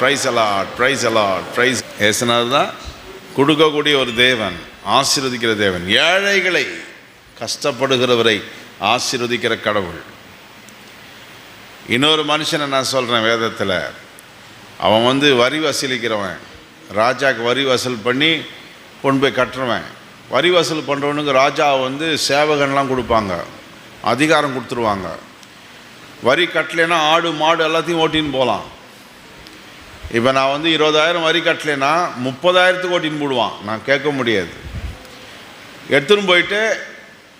Prize allot prize allot prize ஏசுனார் தான் கொடுக்கக்கூடிய ஒரு தேவன் ஆசீர்வதிக்கிற தேவன் ஏழைகளை கஷ்டப்படுகிறவரை ஆசீர்வதிக்கிற கடவுள். இன்னொரு மனுஷனை நான் சொல்கிறேன் வேதத்தில். அவன் வந்து வரி வசூலிக்கிறவன் ராஜாவுக்கு வரி வசூல் பண்ணி கொண்டு போய் கட்டுறவன். வரி வசூல் பண்ணுறவனுக்கு ராஜா வந்து சேவகன்லாம் கொடுப்பாங்க அதிகாரம் கொடுத்துருவாங்க. வரி கட்டலைன்னா ஆடு மாடு எல்லாத்தையும் ஓட்டின்னு போகலாம். இப்போ நான் வந்து இருபதாயிரம் வரி கட்டலைன்னா முப்பதாயிரத்துக்கு ஓட்டின்னு போடுவான். நான் கேட்க முடியாது. எடுத்துன்னு போயிட்டு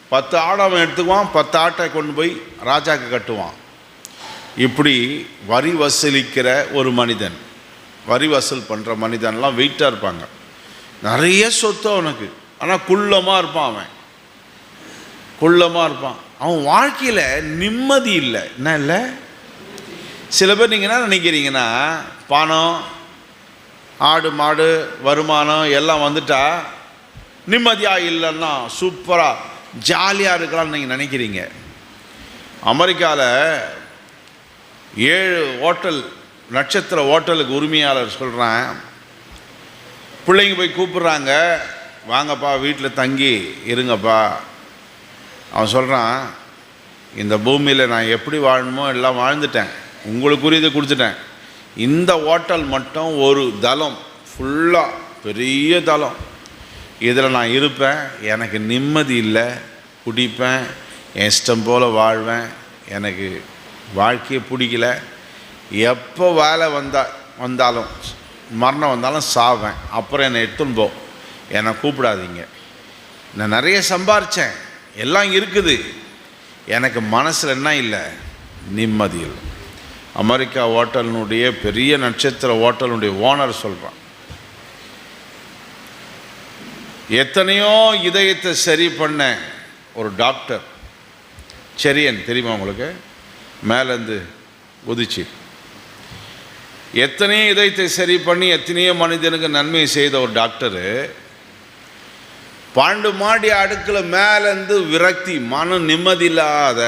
பத்து ஆடை அவன் எடுத்துக்குவான் பத்து ஆட்டை கொண்டு போய் ராஜாக்கு கட்டுவான். இப்படி வரி வசூலிக்கிற ஒரு மனிதன் வரி வசூல் பண்ணுற மனிதன்லாம் வெயிட்டாக இருப்பாங்க. நிறைய சொத்து அவனுக்கு. ஆனால் குள்ளமாக இருப்பான் அவன். குள்ளமாக இருப்பான். அவன் வாழ்க்கையில் நிம்மதி இல்லை. என்ன இல்லை? சில பேர் நீங்கள் என்ன நினைக்கிறீங்கன்னா பணம் ஆடு மாடு வருமானம் எல்லாம் வந்துட்டா நிம்மதியாக இல்லைன்னா சூப்பராக ஜாலியாக இருக்கலாம்னு நீங்கள் நினைக்கிறீங்க. அமெரிக்காவில் ஏழு ஹோட்டல் நட்சத்திர ஹோட்டலுக்கு உரிமையாளர் சொல்கிறேன் பிள்ளைங்க போய் கூப்பிட்றாங்க வாங்கப்பா வீட்டில் தங்கி இருங்கப்பா. அவன் சொல்கிறான் இந்த பூமியில் நான் எப்படி வாழணுமோ எல்லாம் வாழ்ந்துட்டேன். உங்களுக்குரியதை கொடுத்துட்டேன் இந்த ஹோட்டல் மட்டும் ஒரு தளம் ஃபுல்லாக பெரிய தளம். இதில் நான் இருப்பேன் எனக்கு நிம்மதி இல்லை குடிப்பேன் என் இஷ்டம் போல் வாழ்வேன் எனக்கு வாழ்க்கையை பிடிக்கல. எப்போ வேலை வந்தா வந்தாலும் மரணம் வந்தாலும் சாவேன். அப்புறம் என்னை எடுத்துன்னு போ. என்னை கூப்பிடாதீங்க. நான் நிறைய சம்பாரித்தேன் எல்லாம் இருக்குது. எனக்கு மனசில் என்ன இல்லை? நிம்மதி இல்லை. அமெரிக்கா ஹோட்டலினுடைய பெரிய நட்சத்திர ஹோட்டலுடைய ஓனர் சொல்கிறான் எத்தனையோ இதயத்தை சரி பண்ண ஒரு டாக்டர். செரியன் தெரியுமா உங்களுக்கு? மேலேருந்து குதிச்சு. எத்தனையோ இதயத்தை சரி பண்ணி எத்தனையோ மனிதனுக்கு நன்மை செய்த ஒரு டாக்டரு. பன்னெண்டு மாடி அடுக்கில் மேலேருந்து விரக்தி மனம் நிம்மதி இல்லாத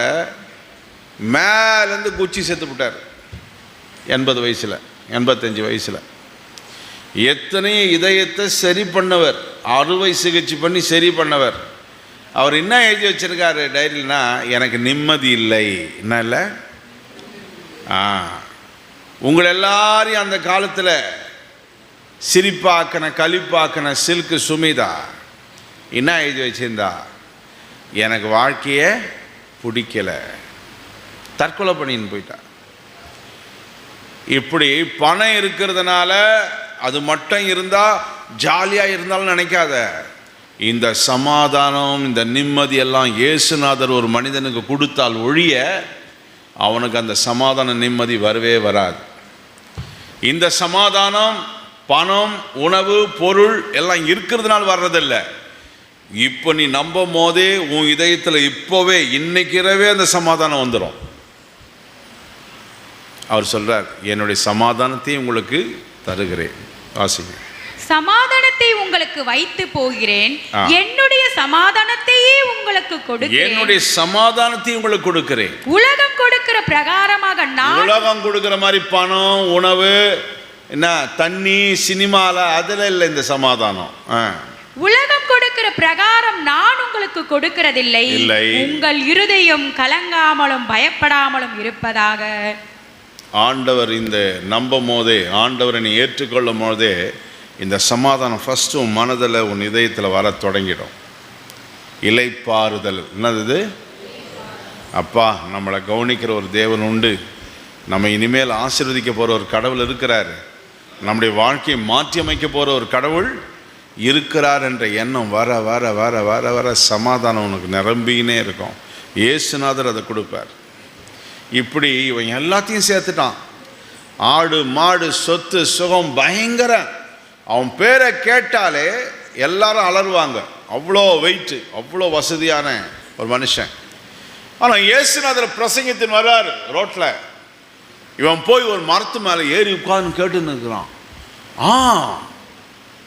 மேலேருந்து குச்சி செத்து விட்டார் எண்பது வயசில் எண்பத்தஞ்சு வயசில். எத்தனையோ இதயத்தை சரி பண்ணவர் அறுவை சிகிச்சை பண்ணி சரி பண்ணவர். அவர் என்ன எழுதி வச்சிருக்காரு டைரியில்னா எனக்கு நிம்மதி இல்லை. என்ன இல்லை? ஆ. உங்களை எல்லாரையும் அந்த காலத்தில் சிரிப்பாக்கின களிப்பாக்கின சில்கு சுமிதா என்ன எழுதி வச்சிருந்தா? எனக்கு வாழ்க்கையை பிடிக்கல. தற்கொலை பண்ணின்னு போயிட்டா. இப்படி பணம் இருக்கிறதுனால அது மட்டும் இருந்தால் ஜாலியாக இருந்தாலும் நினைக்காத. இந்த சமாதானம் இந்த நிம்மதி எல்லாம் இயேசுநாதர் ஒரு மனிதனுக்கு கொடுத்தால் ஒழிய அவனுக்கு அந்த சமாதான நிம்மதி வரவே வராது. இந்த சமாதானம் பணம் உணவு பொருள் எல்லாம் இருக்கிறதுனால வர்றதில்ல. இப்போ நீ நம்பும் போதே உன் இதயத்தில் இப்போவே இன்னைக்கு இரவே அந்த சமாதானம் வந்துடும் அவர் சொல்றார் என்னுடைய சமாதானத்தை உங்களுக்கு தருகிறேன். வாசிங்க. சமாதானத்தை உங்களுக்கு வைத்து போகிறேன். என்னுடைய சமாதானத்தையே உங்களுக்கு கொடுக்கிறேன். என்னுடைய சமாதானத்தை உங்களுக்கு கொடுக்கிறேன். உலகம் கொடுக்கிற பிரகாரமாக நான் உலகம் கொடுக்குற மாதிரி பணம் உணவு என்ன தண்ணி சினிமால அதில் இல்லை இந்த சமாதானம். உலகம் கொடுக்கிற பிரகாரம் நான் உங்களுக்கு கொடுக்கிறதில்லை. உங்கள் இருதயம் கலங்காமலும் பயப்படாமலும் இருப்பதாக ஆண்டவர் இந்த நம்பும் போதே ஆண்டவரை நீ ஏற்றுக்கொள்ளும் போதே இந்த சமாதானம் ஃபஸ்ட்டு உன் மனதில் உன் இதயத்தில் வர தொடங்கிடும். இலைப்பாறுதல் என்னது அப்பா நம்மளை கவனிக்கிற ஒரு தேவன் உண்டு. நம்ம இனிமேல் ஆசீர்வதிக்க போகிற ஒரு கடவுள் இருக்கிறார். நம்முடைய வாழ்க்கையை மாற்றி அமைக்க போகிற ஒரு கடவுள் இருக்கிறார் என்ற எண்ணம் வர வர வர வர வர சமாதானம் உனக்கு நிரம்பினே இருக்கும். இயேசுநாதர் அதை கொடுப்பார். இப்படி இவன் எல்லாத்தையும் சேர்த்துட்டான். ஆடு மாடு சொத்து சுகம் பயங்கர. அவன் பேரை கேட்டாலே எல்லாரும் அலறுவாங்க. அவ்வளோ வெயிட்டு அவ்வளோ வசதியான ஒரு மனுஷன். ஆனால் இயேசுநாதர் பிரசங்கத்தின் வர்றார் ரோட்டில் இவன் போய் ஒரு மரத்து மேலே ஏறி உட்கார்ந்து கேட்டுன்னு இருக்கிறான் ஆ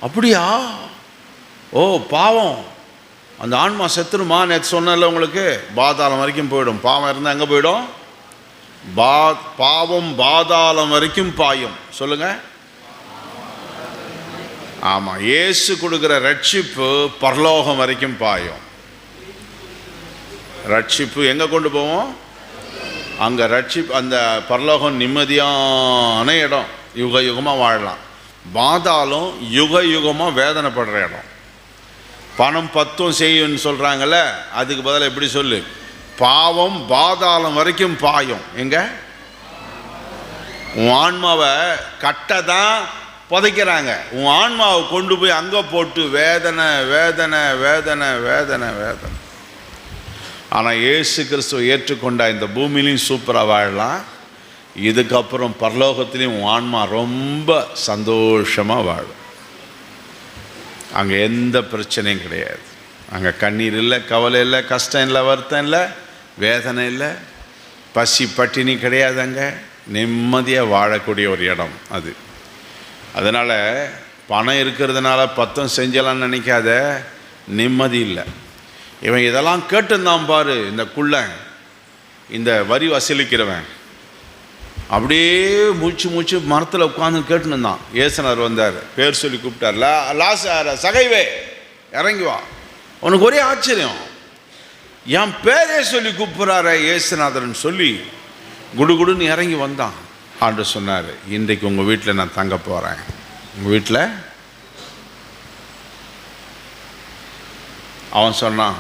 அப்படியா? ஓ பாவம். அந்த ஆன்மா செத்துருமா? நேற்று சொன்னல உங்களுக்கு. பாதாளம் வரைக்கும் போயிடும். பாவம் இருந்தால் எங்கே போயிடும்? பா பாவம் பாதாளம் வரைக்கும் பாயும். சொல்லுங்க. ஆமாம் இயேசு கொடுக்குற ரட்சிப்பு பரலோகம் வரைக்கும் பாயும். ரட்சிப்பு எங்கே கொண்டு போவோம்? அங்கே ரட்சிப் அந்த பரலோகம் நிம்மதியான இடம். யுக யுகமாக வாழலாம். பாதாளம் யுக யுகமாக வேதனைப்படுற இடம். பணம் பத்தும் செய்யும்னு சொல்கிறாங்கல்ல அதுக்கு பதிலாக எப்படி சொல்லு? பாவம் பாதாளம் வரைக்கும் பாயும். எங்க? உன் ஆன்மாவை கட்டை தான் புதைக்கிறாங்க. உன் ஆன்மாவை கொண்டு போய் அங்கே போட்டு வேதனை வேதனை வேதனை வேதனை வேதனை. ஆனால் இயேசு கிறிஸ்துவை ஏற்றுக்கொண்ட இந்த பூமியிலையும் சூப்பராக வாழலாம். இதுக்கப்புறம் பரலோகத்திலையும் உன் ஆன்மா ரொம்ப சந்தோஷமாக வாழும். அங்கே எந்த பிரச்சனையும் கிடையாது. அங்கே கண்ணீர் இல்லை கவலை இல்லை கஷ்டம் இல்லை வருத்தம் இல்லை. வேதனை இல்லை. பசி பட்டினி கிடையாதுங்க. நிம்மதியாக வாழக்கூடிய ஒரு இடம் அது. அதனால் பணம் இருக்கிறதுனால பத்தம் செஞ்சலாம்னு நினைக்காத. நிம்மதி இல்லை. இவன் இதெல்லாம் கேட்டுருந்தான் பாரு இந்த குள்ள. இந்த வரி வசூலிக்கிறவன். அப்படியே மூச்சு மூச்சு மரத்தில் உட்காந்து கேட்டுன்னு இருந்தான் ஏசனர் வந்தார். பேர் சொல்லி கூப்பிட்டார். லா சகைவே இறங்கி வா. உனக்கு ஒரே ஆச்சரியம். என் பேரே சொல்லி கூப்பிட்றாரு ஏசுநாதர்னு சொல்லி குடுகுடுன்னு இறங்கி வந்தான். ஆண்டு சொன்னார் இன்றைக்கு உங்கள் வீட்டில் நான் தங்க போகிறேன் உங்கள் வீட்டில் அவன் சொன்னான்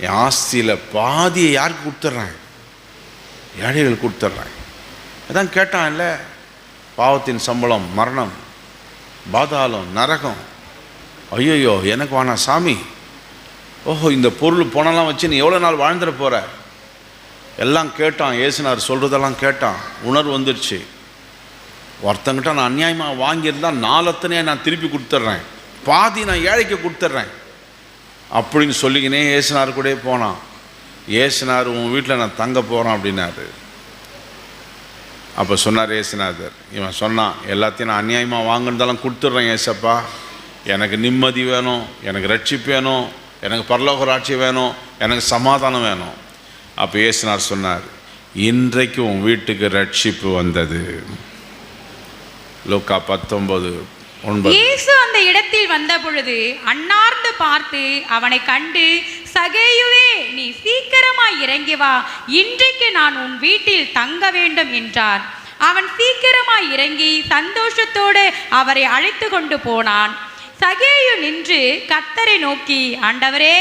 என் ஆஸ்தியில் பாதியை யாருக்கு கொடுத்துட்றேன்? ஏழைகள் கொடுத்துட்றேன். அதான் கேட்டான்ல பாவத்தின் சம்பளம் மரணம் பாதாளம் நரகம். ஐயோ எனக்கு வானா சாமி. ஓஹோ இந்த பொருள் பணம்லாம் வச்சு நீ எவ்வளோ நாள் வாழ்ந்துட போகிற எல்லாம் கேட்டான் ஏசுனார் சொல்கிறதெல்லாம் கேட்டான். உணர்வு வந்துடுச்சு ஒருத்தங்கிட்ட நான் அநியாயமாக வாங்கியிருந்தால் நாலத்தனையே நான் திருப்பி கொடுத்துட்றேன். பாதி நான் ஏழைக்கு கொடுத்துட்றேன். அப்படின்னு சொல்லிக்கினே ஏசுனார் கூட போனான். ஏசுனார் உன் வீட்டில் நான் தங்க போகிறேன் அப்படின்னாரு. அப்போ சொன்னார் ஏசுநாதர் இவன் சொன்னான் எல்லாத்தையும் நான் அநியாயமாக வாங்கினதெல்லாம் கொடுத்துட்றேன் ஏசப்பா எனக்கு நிம்மதி வேணும் எனக்கு ரட்சிப்பு வேணும் எனக்கு பரலோக ராட்சி வேணும் எனக்கு சமாதானம் வேணும். அப்போ இயேசுனார் சொன்னார் இன்றைக்கு உன் வீட்டுக்கு ரட்சிப்பு வந்தது. லோக்கா பத்தொன்பது இயேசு அந்த இடத்தில் வந்த பொழுது அன்னார்ந்து பார்த்து அவனை கண்டு சகேயுவே நீ சீக்கிரமாய் இறங்கி வா இன்றைக்கு நான் உன் வீட்டில் தங்க வேண்டும் என்றார். அவன் சீக்கிரமாய் இறங்கி சந்தோஷத்தோடு அவரை அழைத்து கொண்டு போனான். சகேயு நின்று கத்தரை நோக்கி ஆண்டவரே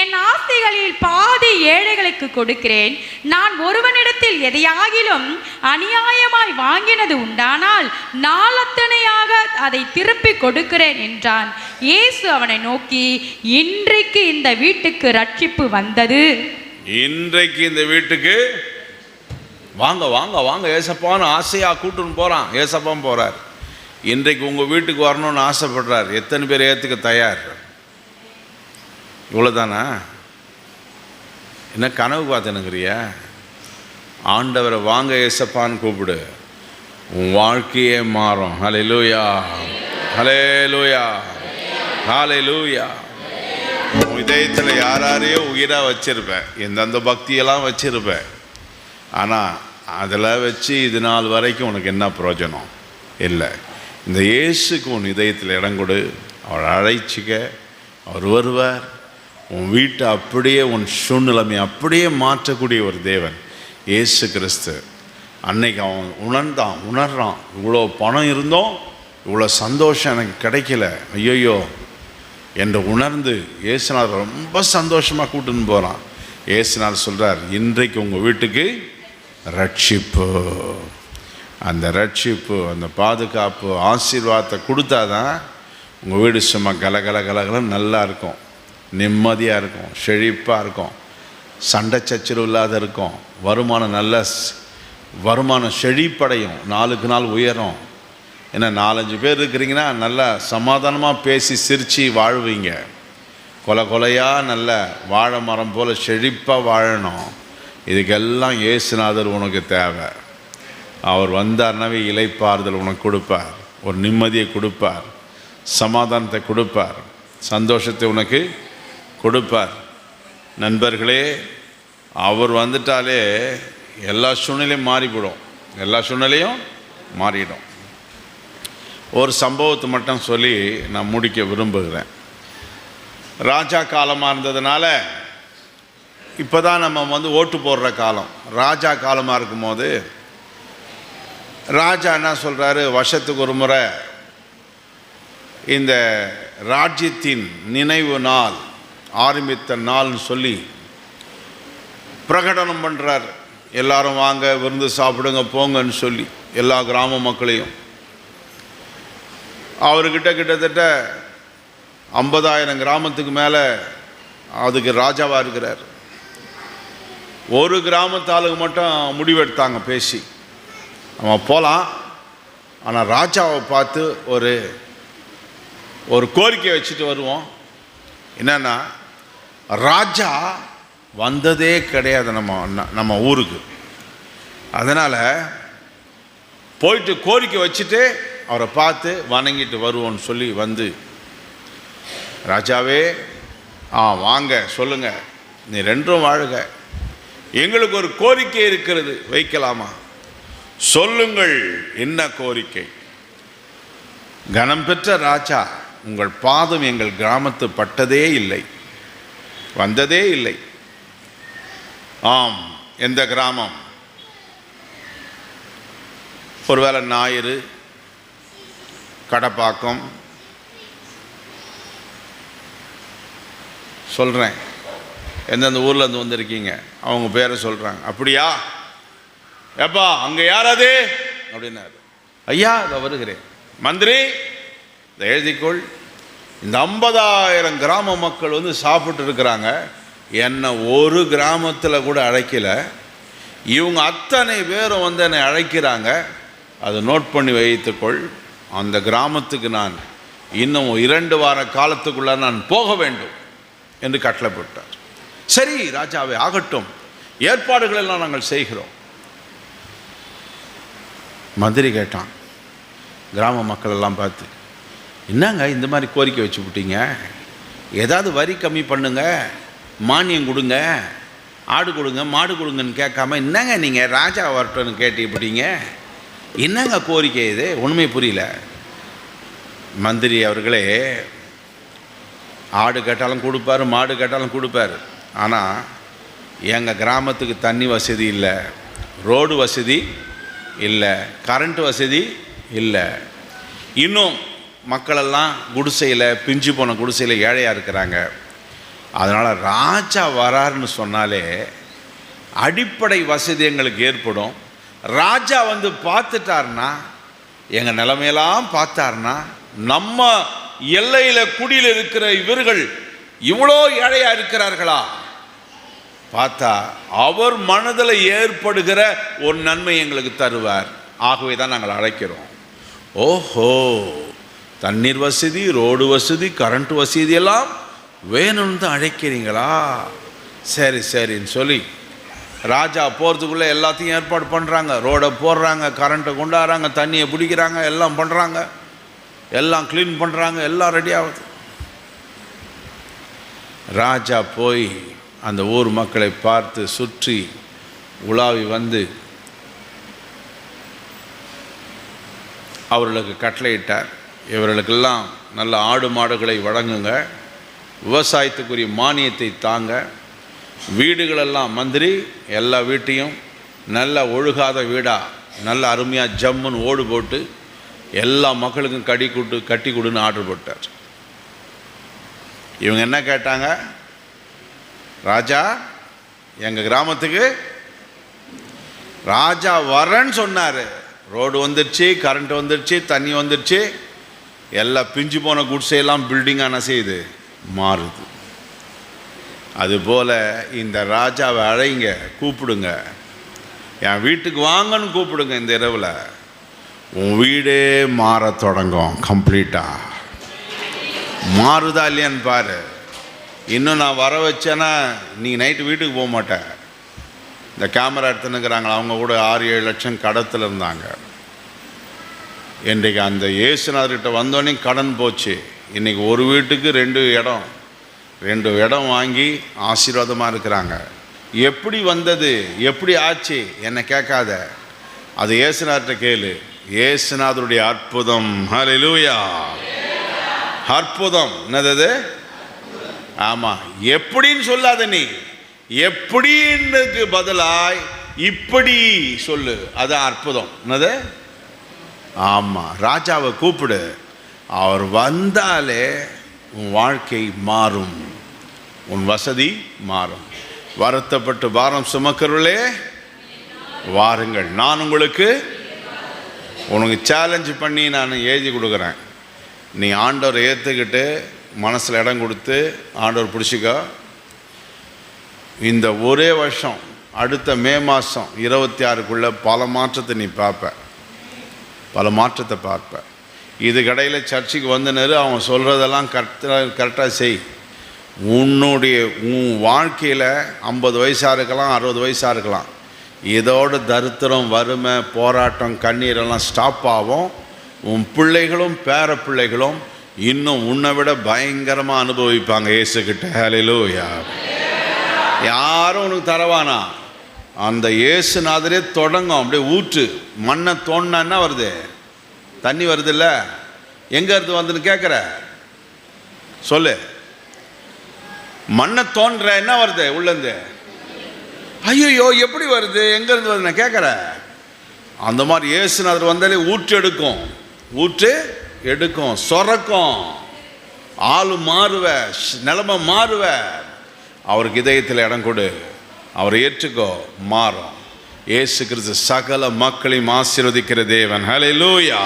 என் ஆசைகளில் பாதி ஏழைகளுக்கு கொடுக்கிறேன். நான் ஒருவனிடத்தில் எதையாகிலும் அநியாயமாய் வாங்கினது உண்டானால் நாளத்தனையாக அதை திருப்பி கொடுக்கிறேன் என்றான். இயேசு அவனை நோக்கி இன்றைக்கு இந்த வீட்டுக்கு ரட்சிப்பு வந்தது. இன்றைக்கு இந்த வீட்டுக்கு? வாங்க வாங்க வாங்க. ஏசப்பான்னு ஆசையாக கூட்டுன்னு போகிறான் ஏசப்பான் போகிறார் இன்றைக்கு உங்கள் வீட்டுக்கு வரணும்னு ஆசைப்படுறார். எத்தனை பேர் ஏற்றுக்க தயார்? இவ்வளோதானா என்ன கனவு பார்த்துனுங்கிறியா ஆண்டவரை வாங்க ஏசப்பான்னு கூப்பிடு. உன் வாழ்க்கையே மாறும். ஹலே லூயா ஹலே லூயா ஹாலே லூயா உன் இதயத்தில் யாராரையோ உயிராக வச்சிருப்பேன். எந்தெந்த பக்தியெல்லாம் வச்சிருப்பேன். ஆனால் அதில் வச்சு இது நாள் வரைக்கும் உனக்கு என்ன பிரயோஜனம்? இல்லை. இந்த இயேசுக்கு உன் இதயத்தில் இடம் கொடு. அவர் அழைச்சிக்க. அவர் வருவார். உன் வீட்டை அப்படியே உன் சூழ்நிலைமை அப்படியே மாற்றக்கூடிய ஒரு தேவன் இயேசு கிறிஸ்து. அன்னைக்கு அவன் உணர்ந்தான் உணர்றான். இவ்வளோ பணம் இருந்தோம் இவ்வளோ சந்தோஷம் எனக்கு கிடைக்கல. ஐயோயோ என்று உணர்ந்து இயேசுனார் ரொம்ப சந்தோஷமாக கூட்டின்னு போகிறான் ஏசுனார் சொல்கிறார் இன்றைக்கு உங்கள் வீட்டுக்கு ரட்சிப்பு. அந்த ரட்சிப்பு அந்த பாதுகாப்பு ஆசீர்வாதத்தை கொடுத்தாதான் உங்கள் வீடு சும்மா கலகல கலகலம் நல்லா இருக்கும். நிம்மதியாக இருக்கும். செழிப்பாக இருக்கும். சண்டை சச்சரவு இல்லாத இருக்கும். வருமானம் நல்ல வருமானம் செழிப்படையும். நாளுக்கு நாள் உயரும். ஏன்னா நாலஞ்சு பேர் இருக்கிறீங்கன்னா நல்லா சமாதானமாக பேசி சிரித்து வாழ்வீங்க. கொலை கொலையாக நல்ல வாழை மரம் போல் செழிப்பாக வாழணும். இதுக்கெல்லாம் ஏசுநாதர் உனக்கு தேவை. அவர் வந்தார்னாவே இலைப்பாறுதல் உனக்கு கொடுப்பார். ஒரு நிம்மதியை கொடுப்பார். சமாதானத்தை கொடுப்பார். சந்தோஷத்தை உனக்கு கொடுப்பார். நண்பர்களே அவர் வந்துட்டாலே எல்லா சூழ்நிலையும் மாறிவிடும். எல்லா சூழ்நிலையும் மாறிடும். ஒரு சம்பவத்தை மட்டும் சொல்லி நான் முடிக்க விரும்புகிறேன். ராஜா காலமாக இருந்ததுனால இப்போ தான் நம்ம வந்து ஓட்டு போடுற காலம். ராஜா காலமாக இருக்கும்போது ராஜா என்ன சொல்கிறாரு வருஷத்துக்கு ஒரு முறை இந்த ராஜ்யத்தின் நினைவு நாள் ஆரம்பித்த நாள்னு சொல்லி பிரகடனம் பண்ணுறார் எல்லாரும் வாங்க விருந்து சாப்பிடுங்க போங்கன்னு சொல்லி எல்லா கிராம மக்களையும். அவர்கிட்ட கிட்டத்தட்ட ஐம்பதாயிரம் கிராமத்துக்கு மேலே அதுக்கு ராஜாவாக இருக்கிறார். ஒரு கிராமத்தாளுக்கு மட்டும் முடிவெடுத்தாங்க பேசி. நம்ம போகலாம் ஆனால் ராஜாவை பார்த்து ஒரு ஒரு கோரிக்கை வச்சுட்டு வருவோம். என்னென்னா ராஜா வந்ததே கிடையாது நம்ம நம்ம ஊருக்கு. அதனால் போயிட்டு கோரிக்கை வச்சுட்டு அவரை பார்த்து வணங்கிட்டு வருவோம்னு சொல்லி வந்து ராஜாவே ஆ வாங்க சொல்லுங்கள் நீ ரெண்டும் வாழுங்க எங்களுக்கு ஒரு கோரிக்கை இருக்கிறது. வைக்கலாமா? சொல்லுங்கள் என்ன கோரிக்கை? கனம் பெற்ற ராஜா உங்கள் பாதம் எங்கள் கிராமத்து பட்டதே இல்லை. வந்ததே இல்லை. ஆம் எந்த கிராமம்? ஒருவேளை ஞாயிறு கடப்பாக்கம். சொல்கிறேன் எந்தெந்த ஊர்லேருந்து வந்திருக்கீங்க? அவங்க பேரை சொல்கிறாங்க அப்படியா? ஏப்பா அங்கே யார் அது அப்படின்னாரு. ஐயா இதை வருகிறேன். மந்திரி இதை எழுதிக்கொள். இந்த ஐம்பதாயிரம் கிராம மக்கள் வந்து சாப்பிட்டு இருக்கிறாங்க. என்னை ஒரு கிராமத்தில் கூட அழைக்கல. இவங்க அத்தனை பேரும் வந்து என்னை அழைக்கிறாங்க. அதை நோட் பண்ணி வைத்துக்கொள். அந்த கிராமத்துக்கு நான் இன்னும் இரண்டு வார காலத்துக்குள்ள நான் போக வேண்டும் என்று கட்டளை போட்டார் சரி ராஜாவே ஆகட்டும். ஏற்பாடுகள் எல்லாம் நாங்கள் செய்கிறோம். மந்திரி கேட்டான். கிராம மக்கள் எல்லாம் பார்த்து என்னங்க இந்த மாதிரி கோரிக்கை வச்சு விட்டீங்க? ஏதாவது வரி கம்மி பண்ணுங்க மானியம் கொடுங்க ஆடு கொடுங்க மாடு கொடுங்கன்னு கேட்காம என்னங்க நீங்கள் ராஜா வரட்டும்னு கேட்டுப்பட்டீங்க என்னங்க கோரிக்கை இது? ஒன்றுமே புரியல. மந்திரி அவர்களே ஆடு கேட்டாலும் கொடுப்பாரு மாடு கேட்டாலும் கொடுப்பாரு. ஆனால் எங்கள் கிராமத்துக்கு தண்ணி வசதி இல்லை ரோடு வசதி இல்லை. கரண்ட் வசதி இல்லை. இன்னும் மக்களெல்லாம் குடிசையில் பிஞ்சு போன குடிசையில் ஏழையாக இருக்கிறாங்க. அதனால் ராஜா வராருன்னு சொன்னாலே அடிப்படை வசதி எங்களுக்கு ஏற்படும். ராஜா வந்து பார்த்துட்டாருன்னா எங்கள் நிலைமையெல்லாம் பார்த்தாருன்னா நம்ம எல்லையில் குடியில் இருக்கிற இவர்கள் இவ்வளோ ஏழையாக இருக்கிறார்களா? பார்த்தா அவர் மனதில் ஏற்படுகிற ஒரு நன்மை எங்களுக்கு தருவார். ஆகவே தான் நாங்கள் அழைக்கிறோம். ஓஹோ தண்ணீர் வசதி ரோடு வசதி கரண்ட் வசதி எல்லாம் வேணும்னு தான் அழைக்கிறீங்களா? சரி சரின்னு சொல்லி ராஜா போகிறதுக்குள்ளே எல்லாத்தையும் ஏற்பாடு பண்ணுறாங்க ரோடை போடுறாங்க கரண்ட்டை கொண்டாடுறாங்க தண்ணியை பிடிக்கிறாங்க எல்லாம் பண்ணுறாங்க எல்லாம் க்ளீன் பண்ணுறாங்க எல்லாம் ரெடி ஆகுது. ராஜா போய் அந்த ஊர் மக்களை பார்த்து சுற்றி உலாவி வந்து அவர்களுக்கு கட்டளையிட்டார். இவர்களுக்கெல்லாம் நல்ல ஆடு மாடுகளை வழங்குங்க. விவசாயத்துக்குரிய மானியத்தை தாங்க. வீடுகளெல்லாம் மந்திரி எல்லா வீட்டையும் நல்ல ஒழுகாத வீடாக நல்ல அருமையாக ஜம்முன்னு ஓடு போட்டு எல்லா மக்களுக்கும் கடி கொடு கட்டி கொடுன்னு ஆர்டர் போட்டார். இவங்க என்ன கேட்டாங்க? ராஜா எங்கள் கிராமத்துக்கு? ராஜா வரேன்னு சொன்னார். ரோடு வந்துடுச்சு கரண்ட் வந்துடுச்சு தண்ணி வந்துடுச்சு எல்லாம் பிஞ்சு போன குடிசையெல்லாம் பில்டிங் என்ன செய்யுது மாறுது. அதுபோல் இந்த ராஜாவை அழைங்க கூப்பிடுங்க. என் வீட்டுக்கு வாங்கன்னு கூப்பிடுங்க இந்த இரவில். உன் வீடே மாற தொடங்கும் கம்ப்ளீட்டாக மாறுதா இல்லையான்னு பாரு. இன்னும் நான் வர வச்சேன்னா நீ நைட்டு வீட்டுக்கு போக மாட்டேன். இந்த கேமரா எடுத்துன்னுக்குறாங்களா அவங்க கூட ஆறு ஏழு லட்சம் கடத்தில் இருந்தாங்க. இன்றைக்கு அந்த ஏசுநாதர்கிட்ட வந்தோடனே கடன் போச்சு. இன்றைக்கி ஒரு வீட்டுக்கு ரெண்டு இடம். ரெண்டு இடம் வாங்கி ஆசீர்வாதமாக இருக்கிறாங்க. எப்படி வந்தது? எப்படி ஆச்சு? என்னை கேட்காத. அது ஏசுநாதர்கிட்ட கேளு. ஏசுநாதருடைய அற்புதம். ஹalleluya அற்புதம். என்னது ஆமாம் ஆமா எப்படின்னு சொல்லாத நீ. எப்படின்னுக்கு பதிலாய் இப்படி சொல்லு. அது அற்புதம். என்னது? ஆமாம் ராஜாவை கூப்பிடு. அவர் வந்தாலே உன் வாழ்க்கை மாறும். உன் வசதி மாறும். வருத்தப்பட்டு பாரம் சுமக்கிறவர்களே வாருங்கள். நான் உங்களுக்கு உனக்கு சேலஞ்சு பண்ணி நான் எழுதி கொடுக்குறேன். நீ ஆண்டவரை ஏற்றுக்கிட்டு மனசில் இடம் கொடுத்து ஆண்டவர் பிடிச்சிக்கோ. இந்த ஒரே வருஷம் அடுத்த மே மாதம் இருபத்தி ஆறுக்குள்ளே பல மாற்றத்தை நீ பார்ப்ப. பல மாற்றத்தை பார்ப்ப. இது கடையில் சர்ச்சுக்கு வந்தனர் அவன் சொல்கிறதெல்லாம் கரெக்டாக கரெக்டாக செய். உன்னுடைய உன் வாழ்க்கையில் ஐம்பது வயசாக இருக்கலாம் அறுபது வயசாக இருக்கலாம். இதோட தரித்திரம் வறுமை போராட்டம் கண்ணீரெல்லாம் ஸ்டாப் ஆகும். உன் பிள்ளைகளும் பேர பிள்ளைகளும் இன்னும் உன்னை விட பயங்கரமாக அனுபவிப்பாங்க இயேசுக்கிட்ட ஹalleluya. யாரும் உனக்கு தரவானா? அந்த இயேசுநாதரே தொடங்கும். அப்படியே ஊற்று. மண்ணை தோண்டினா என்ன வருது. தண்ணி வருதுல்ல? எங்க இருந்து வந்துன்னு கேட்குற சொல்லு. மண்ணை தோன்ற என்ன வருது உள்ளேருந்து ஐயோ எப்படி வருது? எங்க இருந்து வருது நான் கேட்குறேன் அந்த மாதிரி இயேசுநாதர் வந்தாலே ஊற்று எடுக்கும். ஊற்று எடுக்கும் சொரக்கும். ஆளு மாறுவ நிலமை மாறுவ. அவருக்கு இதயத்தில் இடம் கொடு. அவரை ஏற்றுக்கோ மாறும். ஏசு கிறிஸ்து சகல மக்களையும் ஆசீர்வதிக்கிற தேவன். ஹalleluya